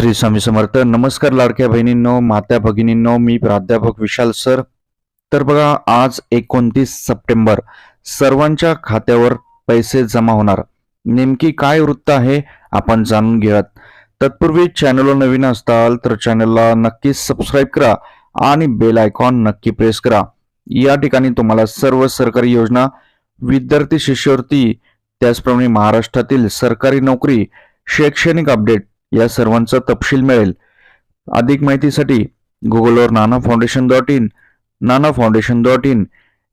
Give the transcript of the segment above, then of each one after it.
श्री स्वामी समर्थ. नमस्कार लाडक्या बहिणींनो मात्या भगिनींनो मी प्राध्यापक विशाल सर. तर बघा आज एकोणतीस सप्टेंबर. सर्वांच्या खात्यावर पैसे जमा होणार. नेमकी काय वृत्त आहे आपण जाणून घेऊयात. तत्पूर्वी चॅनलवर नवीन असताल तर चॅनलला नक्की सबस्क्राईब करा आणि बेल आयकॉन नक्की प्रेस करा. या ठिकाणी तुम्हाला सर्व सरकारी योजना विद्यार्थी शिष्यवृत्ती त्याचप्रमाणे महाराष्ट्रातील सरकारी नोकरी शैक्षणिक अपडेट या सर्वांचा तपशील मिळेल. अधिक माहितीसाठी गुगलवर Nana foundation dot in Nana foundation dot in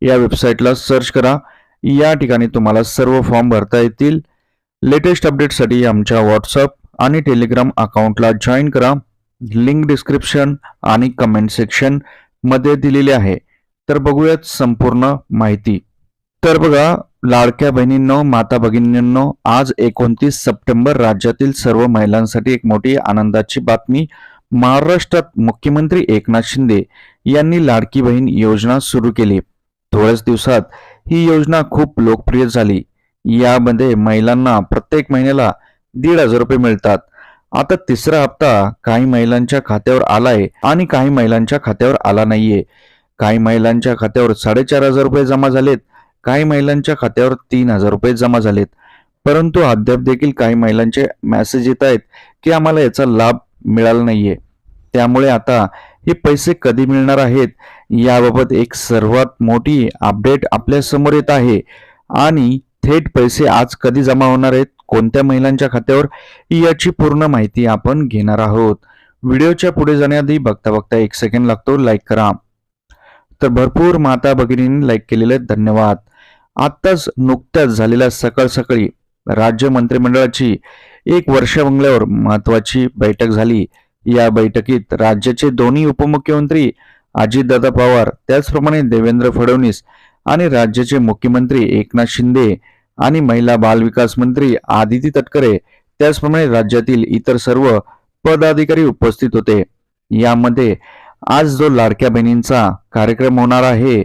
या वेबसाईटला सर्च करा. या ठिकाणी तुम्हाला सर्व फॉर्म भरता येतील. लेटेस्ट अपडेटसाठी आमच्या व्हॉट्सअप आणि टेलिग्राम अकाउंटला जॉईन करा. लिंक डिस्क्रिप्शन आणि कमेंट सेक्शनमध्ये दिलेली आहे. तर बघूयात संपूर्ण माहिती. तर बघा लाडक्या बहिणींनो माता भगिनींनो आज एकोणतीस सप्टेंबर राज्यातील सर्व महिलांसाठी एक मोठी आनंदाची बातमी महाराष्ट्रात मुख्यमंत्री एकनाथ शिंदे यांनी लाडकी बहीण योजना सुरू केली. थोड्याच दिवसात ही योजना खूप लोकप्रिय झाली. यामध्ये महिलांना प्रत्येक महिन्याला दीड हजार रुपये मिळतात. आता तिसरा हप्ता काही महिलांच्या खात्यावर आलाय आणि काही महिलांच्या खात्यावर आला नाहीये. काही महिलांच्या खात्यावर साडेचार हजार रुपये जमा झालेत. काही महिलांच्या खात्यावर तीन हजार रुपये जमा झालेत. परंतु अद्याप देखील काही महिलांचे मेसेज येत आहेत की आम्हाला याचा लाभ मिळाला नाहीये. त्यामुळे आता हे पैसे कधी मिळणार आहेत याबाबत एक सर्वात मोठी अपडेट आपल्यासमोर येत आहे. आणि थेट पैसे आज कधी जमा होणार आहेत कोणत्या महिलांच्या खात्यावर याची पूर्ण माहिती आपण घेणार आहोत. व्हिडिओच्या पुढे जाण्याआधी बघता बघता एक सेकंड लागतो लाईक करा. तर भरपूर माता भगिनींनी लाईक केलेले धन्यवाद. आत्ताच नुकत्याच झालेल्या सकाळ सकाळी राज्य मंत्रिमंडळाची एक वर्ष बंगल्यावर महत्वाची बैठक झाली. या बैठकीत राज्याचे दोन्ही उपमुख्यमंत्री अजितदादा पवार त्याचप्रमाणे देवेंद्र फडणवीस आणि राज्याचे मुख्यमंत्री एकनाथ शिंदे आणि महिला बालविकास मंत्री आदिती तटकरे त्याचप्रमाणे राज्यातील इतर सर्व पदाधिकारी उपस्थित होते. यामध्ये आज जो लाडक्या बहिणींचा कार्यक्रम होणार आहे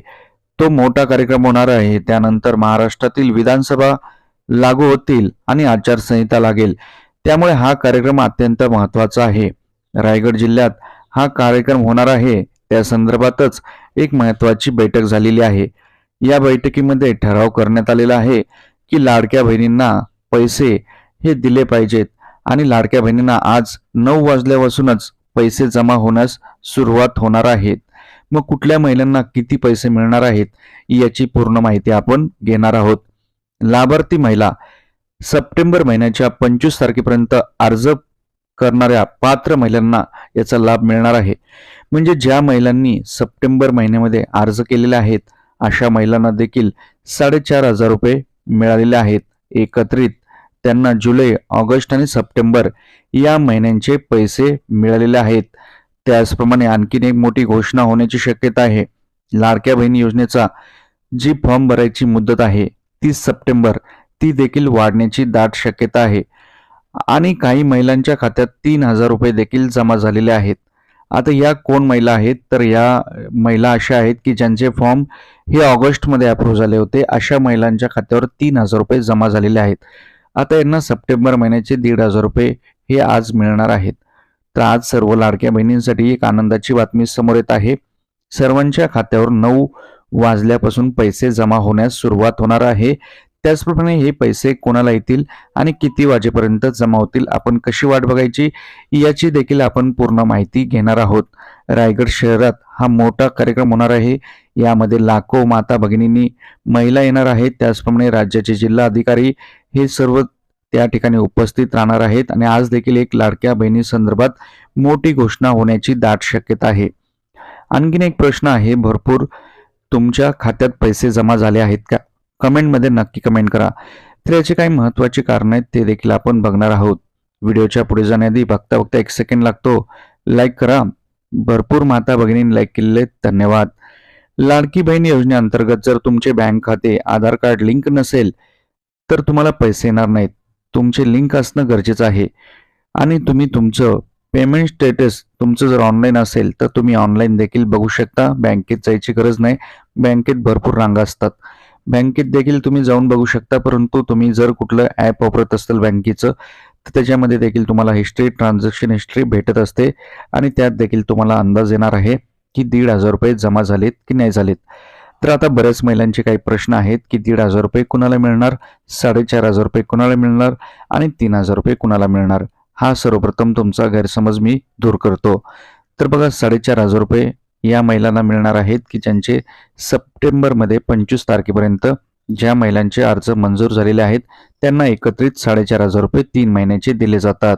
तो मोठा कार्यक्रम होणार आहे. त्यानंतर महाराष्ट्रातील विधानसभा लागू होतील आणि आचारसंहिता लागेल. त्यामुळे हा कार्यक्रम अत्यंत महत्त्वाचा आहे. रायगड जिल्ह्यात हा कार्यक्रम होणार आहे. त्या संदर्भातच एक महत्वाची बैठक झालेली आहे. या बैठकीमध्ये ठराव करण्यात आलेला आहे की लाडक्या बहिणींना पैसे हे दिले पाहिजेत आणि लाडक्या बहिणींना आज नऊ वाजल्यापासूनच पैसे जमा होण्यास सुरुवात होणार आहेत मग कुठल्या महिलांना किती पैसे मिळणार आहेत याची पूर्ण माहिती आपण घेणार आहोत. लाभार्थी महिला सप्टेंबर महिन्याच्या पंचवीस तारखेपर्यंत अर्ज करणाऱ्या पात्र महिलांना याचा लाभ मिळणार आहे. म्हणजे ज्या महिलांनी सप्टेंबर महिन्यामध्ये अर्ज केलेले आहेत अशा महिलांना देखील साडेचार हजार रुपये मिळालेले आहेत. एकत्रित त्यांना जुलै ऑगस्ट आणि सप्टेंबर या महिन्यांचे पैसे मिळालेले आहेत. त्याचप्रमाणे आणखीन एक मोठी घोषणा होण्याची शक्यता आहे. लाडक्या बहीण योजनेचा जी फॉर्म भरायची मुदत आहे तीस सप्टेंबर ती देखील वाढण्याची दाट शक्यता आहे. आणि काही महिलांच्या खात्यात तीन हजार रुपये देखील जमा झालेले आहेत. आता या कोण महिला आहेत? तर या महिला अशा आहेत की ज्यांचे फॉर्म हे ऑगस्टमध्ये अप्रूव्ह झाले होते अशा महिलांच्या खात्यावर तीन हजार रुपये जमा झालेले आहेत. आता यांना सप्टेंबर महिन्याचे दीड हजार रुपये हे आज मिळणार आहेत. तर आज सर्व लाडक्या बहिणींसाठी एक आनंदाची बातमी समोर येत आहे. सर्वांच्या खात्यावर नऊ वाजल्यापासून पैसे जमा होण्यास सुरुवात होणार आहे. त्याचप्रमाणे हे पैसे कोणाला येतील आणि किती वाजेपर्यंत जमा होतील आपण कशी वाट बघायची याची देखील आपण पूर्ण माहिती घेणार आहोत. रायगड शहरात हा मोठा कार्यक्रम होणार आहे. यामध्ये लाखो माता भगिनींनी महिला येणार आहेत. त्याचप्रमाणे राज्याचे जिल्हा अधिकारी हे सर्व त्या ठिकाणी उपस्थित राहणार आहेत आणि आज देखील एक लाडक्या बहिणी संदर्भात मोठी घोषणा होण्याची दाट शक्यता आहे. आणखीन एक प्रश्न आहे भरपूर तुमच्या खात्यात पैसे जमा झाले आहेत का? कमेंटमध्ये नक्की कमेंट करा. तर याचे काही महत्त्वाची कारण आहेत ते देखील आपण बघणार आहोत. व्हिडिओच्या पुढे जाण्याआधी बघता बघता एक सेकंड लागतो. लाईक करा. भरपूर माता भगिनी लाईक केलेले धन्यवाद. लाडकी बहीण योजनेअंतर्गत जर तुमचे बँक खाते आधार कार्ड लिंक नसेल तर तुम्हाला पैसे येणार नाहीत. तुमचे लिंक असणं गरजेचं आहे. आणि तुम्ही तुमचं पेमेंट स्टेटस तुमचं जर ऑनलाईन असेल तर तुम्ही ऑनलाईन देखील बघू शकता. बँकेत जायची गरज नाही. बँकेत भरपूर रांगा असतात. बँकेत देखील तुम्ही जाऊन बघू शकता परंतु तुम्ही जर कुठलं ॲप वापरत असाल बँकेचं तर त्याच्यामध्ये देखील तुम्हाला हिस्ट्री ट्रान्झॅक्शन हिस्ट्री भेटत असते. आणि त्यात देखील तुम्हाला अंदाज येणार आहे की दीड हजार रुपये जमा झालेत की नाही झालेत. तर आता बऱ्याच महिलांचे काही प्रश्न आहेत की दीड हजार रुपये कुणाला मिळणार साडेचार हजार रुपये कुणाला मिळणार आणि तीन हजार रुपये कुणाला मिळणार? हा सर्वप्रथम तुमचा गैरसमज मी दूर करतो. तर बघा साडेचार हजार रुपये या महिलांना मिळणार आहेत की ज्यांचे सप्टेंबरमध्ये पंचवीस तारखेपर्यंत ज्या महिलांचे अर्ज मंजूर झालेले आहेत त्यांना एकत्रित साडेचार हजार रुपये तीन महिन्याचे दिले जातात.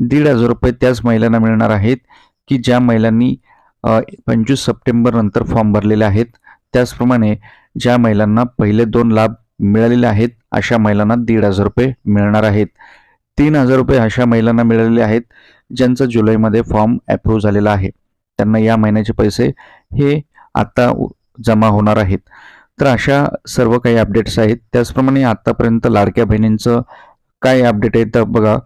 दीड हजार रुपये त्याच महिलांना मिळणार आहेत की ज्या महिलांनी पंचवीस सप्टेंबर नंतर फॉर्म भरलेले आहेत त्याचप्रमाणे ज्या महिलांना पहिले दोन लाभ मिळालेले आहेत अशा महिलांना दीड हजार रुपये मिळणार आहेत. तीन हजार रुपये अशा महिलांना मिळालेले आहेत ज्यांचा जुलैमध्ये फॉर्म अप्रूव्ह झालेला आहे. त्यांना या महिन्याचे पैसे हे आता जमा होणार आहेत. तर अशा सर्व काही अपडेट्स आहेत. त्याचप्रमाणे आतापर्यंत लाडक्या बहिणींचं काय अपडेट आहे तर बघा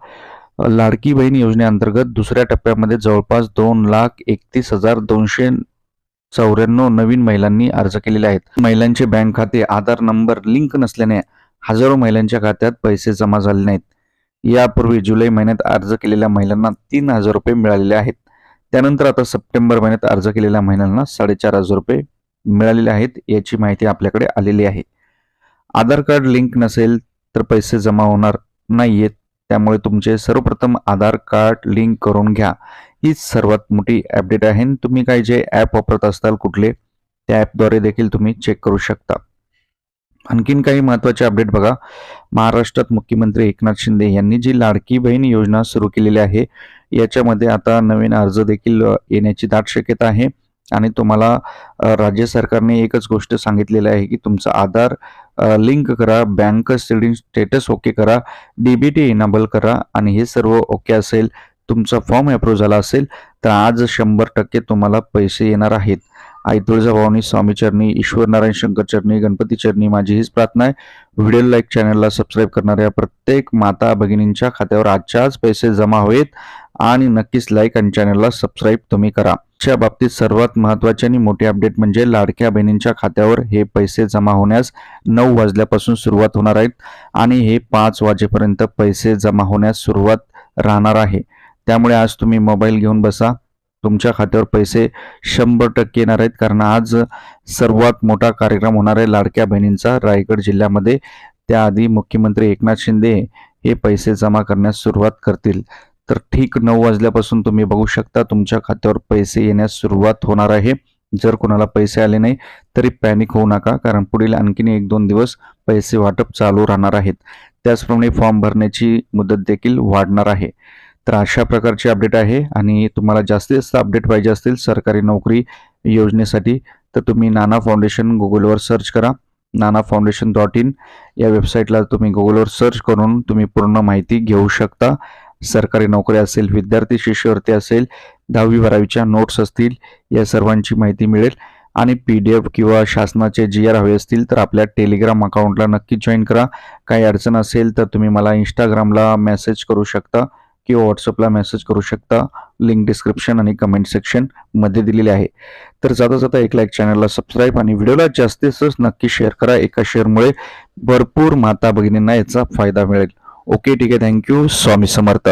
लाडकी बहीण योजनेअंतर्गत दुसऱ्या टप्प्यामध्ये जवळपास दोन लाख एकतीस हजार दोनशे चौऱ्याण्णव नवीन महिलांनी अर्ज केलेले आहेत. महिलांचे बँक खाते आधार नंबर लिंक नसल्याने हजारो महिलांच्या खात्यात पैसे जमा झाले नाहीत. यापूर्वी जुलै महिन्यात अर्ज केलेल्या महिलांना तीन हजार रुपये मिळालेले आहेत. त्यानंतर आता सप्टेंबर महिन्यात अर्ज केलेल्या महिलांना साडेचार हजार रुपये मिळालेले आहेत याची माहिती आपल्याकडे आलेली आहे. आधार कार्ड लिंक नसेल तर पैसे जमा होणार नाहीयेत. त्यामुळे तुमचे सर्वप्रथम आधार कार्ड लिंक करून घ्या. हीच सर्वात मोठी अपडेट आहे. आणि तुम्ही काही जे ॲप वापरत असताल कुठले त्या ॲपद्वारे देखील तुम्ही चेक करू शकता. आणखीन काही महत्त्वाचे अपडेट बघा. महाराष्ट्रात मुख्यमंत्री एकनाथ शिंदे यांनी जी लाडकी बहीण योजना सुरू केलेली आहे याच्यामध्ये आता नवीन अर्ज देखील येण्याची दाट शक्यता आहे. आणि तुम्हाला राज्य सरकारने एकच गोष्ट सांगितलेली आहे की तुमचा आधार लिंक करा बँक सेडिंग स्टेटस ओके करा डीबीटी इनाबल करा आणि हे सर्व ओके असेल. तुमचा फॉर्म अप्रूव्ह झाला असेल तर आज शंभर टक्के तुम्हाला पैसे येणार आहेत. आई तुळजाभावानी स्वामी चरणी ईश्वर नारायण शंकर चरणी गणपती चरणी माझी हीच प्रार्थना आहे. व्हिडिओ लाईक चॅनलला सबस्क्राईब करणाऱ्या प्रत्येक माता भगिनींच्या खात्यावर आजच्या आज पैसे जमा होईत आणि नक्कीच लाईक आणि चॅनलला सबस्क्राईब तुम्ही करा. च्या बाबतीत सर्वात महत्त्वाची आणि मोठी अपडेट म्हणजे लाडक्या बहिणींच्या खात्यावर हे पैसे जमा होण्यास नऊ वाजल्यापासून सुरुवात होणार आहेत आणि हे पाच वाजेपर्यंत पैसे जमा होण्यास सुरुवात राहणार आहे. त्यामुळे आज तुम्ही मोबाईल घेऊन बसा. तुमच्या खात्यावर पैसे शंभर टक्के येणार आहेत कारण आज सर्वात मोठा कार्यक्रम होणार आहे लाडक्या बहिणींचा रायगड जिल्ह्यामध्ये. त्याआधी मुख्यमंत्री एकनाथ शिंदे हे पैसे जमा करण्यास सुरुवात करतील. तर ठीक नऊ वाजल्यापासून तुम्ही बघू शकता तुमच्या खात्यावर पैसे येण्यास सुरुवात होणार आहे. जर कोणाला पैसे आले नाही तरी पॅनिक होऊ नका कारण पुढील आणखीन एक दोन दिवस पैसे वाटप चालू राहणार आहेत. त्याचप्रमाणे फॉर्म भरण्याची मुदत देखील वाढणार आहे. तर अशा प्रकारची अपडेट आहे आणि तुम्हाला जास्तीत जास्त अपडेट पाहिजे असतील सरकारी नोकरी योजनेसाठी तर तुम्ही नाना फाउंडेशन गुगलवर सर्च करा. नाना फाउंडेशन डॉट इन या वेबसाईटला तुम्ही गुगलवर सर्च करून तुम्ही पूर्ण माहिती घेऊ शकता. सरकारी नोकरी असेल विद्यार्थी शिष्यवृत्ती असेल दहावी बारावीच्या नोट्स असतील या सर्वांची माहिती मिळेल. आणि पी डी एफ किंवा शासनाचे जी आर हवे असतील तर आपल्या टेलिग्राम अकाउंटला नक्की जॉईन करा. काही अडचण असेल तर तुम्ही मला इंस्टाग्रामला मेसेज करू शकता. किंवा व्हॉट्सअपला मेसेज करू शकता. लिंक डिस्क्रिप्शन आणि कमेंट सेक्शनमध्ये दिलेली आहे. तर जाता जाता एक लाईक चॅनलला सबस्क्राईब आणि व्हिडिओला जास्तीत जास्त नक्की शेअर करा. एका शेअरमुळे भरपूर माता भगिनींना याचा फायदा मिळेल. ओके ठीक आहे. Thank you Swami Samarth.